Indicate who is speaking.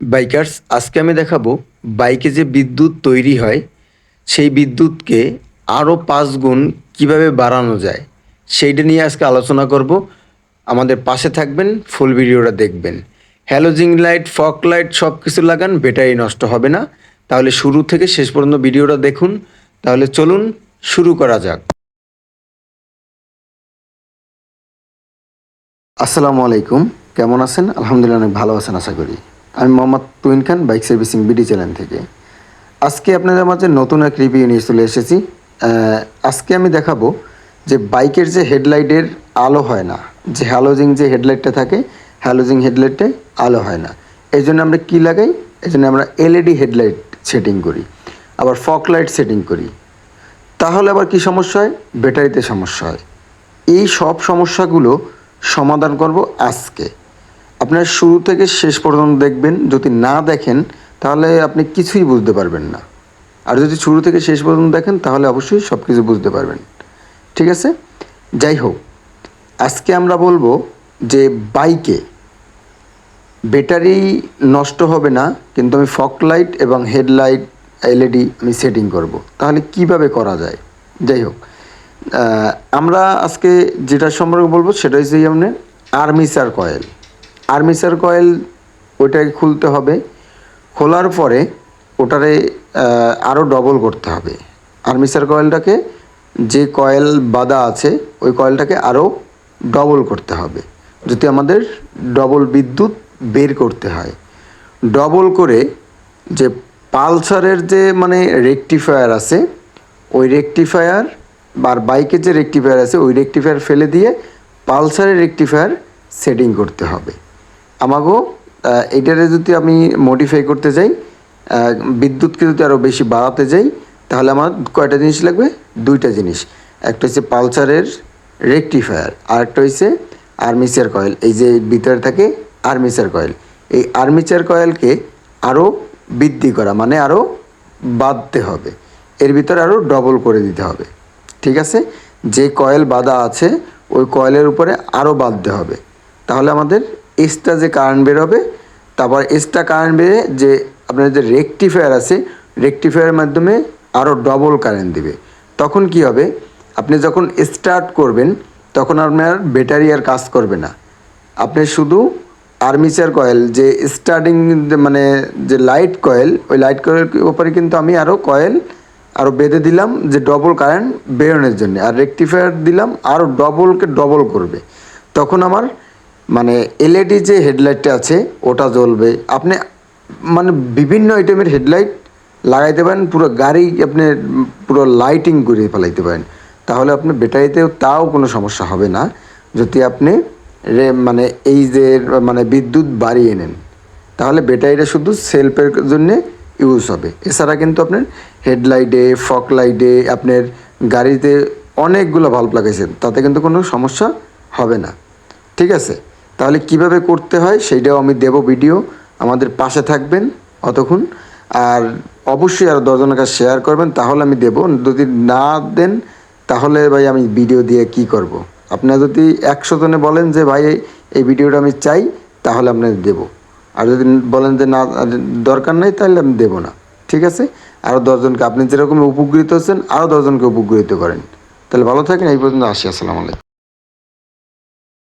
Speaker 1: Bikers, আজকে আমি দেখাবো বাইকে যে বিদ্যুৎ তৈরি হয়, সেই বিদ্যুৎকে আরও পাঁচ গুণ কীভাবে বাড়ানো যায়, সেইটা নিয়ে আজকে আলোচনা করব। আমাদের পাশে থাকবেন, ফুল ভিডিওটা দেখবেন। হ্যালোজিং লাইট, ফক লাইট সব কিছু লাগান, ব্যাটারি নষ্ট হবে না। তাহলে শুরু থেকে শেষ পর্যন্ত ভিডিওটা দেখুন। তাহলে চলুন, শুরু করা যাক। আসসালামু আলাইকুম, কেমন আছেন? আলহামদুলিল্লাহ, অনেক ভালো আছেন, আশা করি। আমি Mohammad Tuin Khan, bike servicing BD channel থেকে। আজকে আপনাদের মাঝে নতুন এক রিভিউ নিয়ে চলে এসেছি। আজকে আমি দেখাবো যে বাইকের যে হেডলাইটের আলো হয় না, যে হ্যালোজিং যে হেডলাইটটা থাকে, হ্যালোজিং হেডলাইটে আলো হয় না। এই জন্য আমরা কী লাগাই? এই জন্য আমরা এলইডি হেডলাইট সেটিং করি, আবার ফক লাইট সেটিং করি। তাহলে আবার কি সমস্যা হয়? ব্যাটারিতে সমস্যা হয়। এই সব সমস্যাগুলো সমাধান করব আজকে। আপনার শুরু থেকে শেষ পর্যন্ত দেখবেন, যদি না দেখেন, তাহলে আপনি কিছুই বুঝতে পারবেন না। আর যদি শুরু থেকে শেষ পর্যন্ত দেখেন, তাহলে অবশ্যই সব কিছু বুঝতে পারবেন। ঠিক আছে? যাই হোক, আজকে আমরা বলব যে বাইকে ব্যাটারি নষ্ট হবে না, কিন্তু আমি ফক লাইট এবং হেডলাইট এলইডি আমি সেটিং করব। তাহলে কীভাবে করা যায়? যাই হোক আমরা আজকে যেটা সম্পর্কে বলব, সেটা হচ্ছে যেমন আর্মিচার কয়েল আর্মিচার কয়েল ওইটাকে খুলতে হবে। খোলার পরে ওটারে আরও ডবল করতে হবে। আর্মিচার কয়েলটাকে যে কয়েল বাঁধা আছে, ওই কয়েলটাকে আরও ডবল করতে হবে। যদি আমাদের ডবল বিদ্যুৎ বের করতে হয়। ডবল করে যে পালসারের যে মানে রেকটিফায়ার আছে, ওই রেকটিফায়ার বা বাইকের যে রেকটিফায়ার আছে, ওই রেকটিফায়ার ফেলে দিয়ে পালসারের রেকটিফায়ার সেটিং করতে হবে। আমাকেও এইটারে যদি আমি মডিফাই করতে যাই বিদ্যুৎকে যদি আরও বেশি বাড়াতে যাই, তাহলে আমার কয়টা জিনিস লাগবে? দুইটা জিনিস। একটা হচ্ছে পালসারের রেকটিফায়ার আর একটা হচ্ছে আর্মিচার কয়েল। এই যে ভিতরে থাকে আর্মিচার কয়েল। এই আর্মিচার কয়েলকে আরও বৃদ্ধি করা মানে আরও বাঁধতে হবে। এর ভিতরে আরও ডবল করে দিতে হবে। ঠিক আছে? যে কয়েল বাঁধা আছে, ওই কয়েলের উপরে আরও বাঁধতে হবে। তাহলে আমাদের এক্সট্রা যে কারেন্ট বের হবে, তারপর এক্সট্রা কারেন্ট বেরে যে আপনার যে রেকটিফায়ার আছে রেকটিফায়ারের মাধ্যমে আরও ডবল কারেন্ট দিবে। তখন কি হবে? আপনি যখন স্টার্ট করবেন, তখন আপনার ব্যাটারি আর কাজ করবে না। আপনি শুধু আর্মিচার কয়েল যে স্টার্টিং মানে যে লাইট কয়েল ওই লাইট কয়েলের উপরে কিন্তু আমি আরও কয়েল আরও বেঁধে দিলাম, যে ডবল কারেন্ট বেরোনোর জন্য। আর রেকটিফায়ার দিলাম আরও ডবলকে ডবল করবে। তখন আমার মানে এলইডি যে হেডলাইটটা আছে, ওটা জ্বলবে। আপনি মানে বিভিন্ন আইটেমের হেডলাইট লাগাইতে পারেন, পুরো গাড়ি আপনি পুরো লাইটিং করে ফেলাইতে পারেন। তাহলে আপনার ব্যাটারিতেও তাও কোনো সমস্যা হবে না, যদি আপনি মানে এই যে মানে বিদ্যুৎ বাড়িয়ে নেন। তাহলে ব্যাটারিটা শুধু সেলফের জন্যে ইউজ হবে। এছাড়া কিন্তু আপনার হেডলাইটে ফক লাইটে আপনার গাড়িতে অনেকগুলো ভাল্ব লাগাইছেন, তাতে কিন্তু কোনো সমস্যা হবে না। ঠিক আছে? তাহলে কীভাবে করতে হয় সেইটাও আমি দেব ভিডিও। আমাদের পাশে থাকবেন অতক্ষণ। আর অবশ্যই আরও দশজনের কাছে শেয়ার করবেন, তাহলে আমি দেব। যদি না দেন, তাহলে ভাই আমি ভিডিও দিয়ে কি করব। আপনারা যদি একশো জনে বলেন যে, ভাই, এই- এই ভিডিওটা আমি চাই, তাহলে আপনাদের দেবো। আর যদি বলেন যে, না, দরকার নাই, তাহলে আমি দেবো না। ঠিক আছে? আরও দশজনকে, আপনি যেরকম উপকৃত হচ্ছেন আরও দশজনকে উপকৃত করেন। তাহলে ভালো থাকেন, এই পর্যন্ত আসি, আসসালামু আলাইকুম।